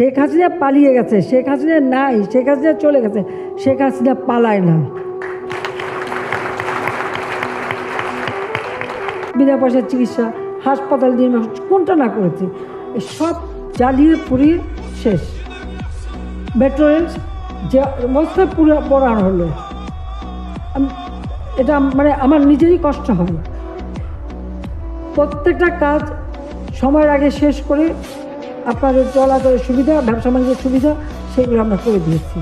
শেখ হাসিনা পালিয়ে গেছে, শেখ হাসিনা নাই, শেখ হাসিনা চলে গেছে, শেখ হাসিনা পালায় না। বিনা পয়সার চিকিৎসা, হাসপাতাল নির্মাণ, কোনটা না করেছে সব জ্বালিয়ে পুড়িয়ে শেষ। মেট্রো রেল যে অবস্থায় পুরো পড়ানো হলো এটা মানে আমার নিজেরই কষ্ট হয়। প্রত্যেকটা কাজ সময়ের আগে শেষ করে আপনাদের চলাচলের সুবিধা, ব্যবসা বাণিজ্যের সুবিধা, সেগুলো আমরা করে দিয়েছি।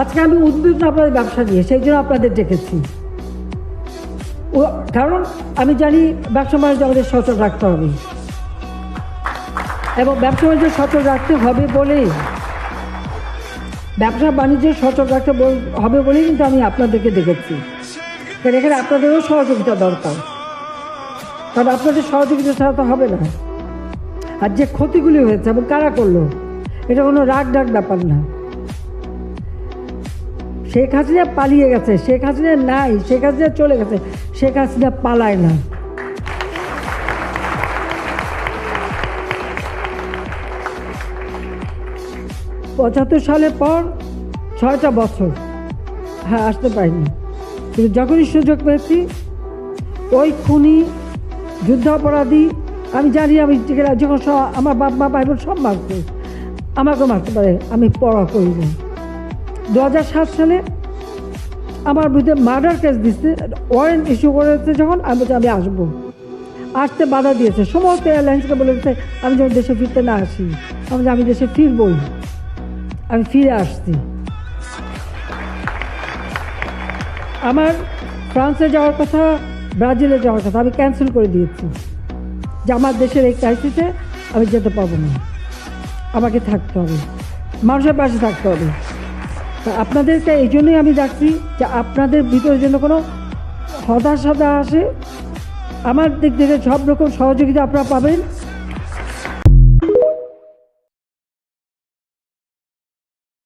আজকে আমি উদ্বিগ্ন আপনাদের ব্যবসা নিয়ে, সেই জন্য আপনাদের ডেকেছি। ও, কারণ আমি জানি ব্যবসা বাণিজ্য আমাদের সচল রাখতে হবে। এবং ব্যবসা বাণিজ্য সচল রাখতে হবে বলেই ব্যবসা বাণিজ্য সচল রাখতে হবে বলেই কিন্তু আমি আপনাদেরকে দেখেছি কারণ এখানে আপনাদেরও সহযোগিতা দরকার। কারণ আপনাদের সহযোগিতা ছাড়া তো হবে না। আর যে ক্ষতিগুলি হয়েছে এবং কারা করল, এটা কোনো রাগ ডাক ব্যাপার না। শেখ হাসিনা পালিয়ে গেছে, শেখ হাসিনা নাই, শেখ হাসিনা চলে গেছে, শেখ হাসিনা পালায় না। পঁচাত্তর সালের পর ছয়টা বছর হ্যাঁ আসতে পারিনি। কিন্তু যখনই সুযোগ পেয়েছি, ওই খুনি, যুদ্ধাপরাধী আমি জানি আমি যখন সব- আমার বাপ, মা, ভাই বোন সব মারছে আমাকেও মারতে পারে, আমি পড়া করি না। দু হাজার সাত সালে আমার বিরুদ্ধে মার্ডার কেস দিচ্ছে ওয়ারেন্ট ইস্যু করেছে যখন, আমি বলছি, আমি আসব। আসতে বাধা দিয়েছে, সমস্ত এয়ারলাইন্সকে বলেছে আমি যখন দেশে ফিরতে না আসি, আমি আমি দেশে ফিরবই, আমি ফিরে আসছি। আমার ফ্রান্সে যাওয়ার কথা, ব্রাজিলে যাওয়ার কথা, আমি ক্যান্সেল করে দিয়েছি। যে আমার দেশের এই ক্রাইসিসে আমি যেতে পারব না। আমাকে থাকতে হবে। মানুষের পাশে থাকতে হবে। আপনাদেরকে এই জন্যই আমি ডাকছি যে আপনাদের ভিতরে যেন কোনো হতাশা আসে। আমার দিক থেকে সব রকম সহযোগিতা আপনারা পাবেন।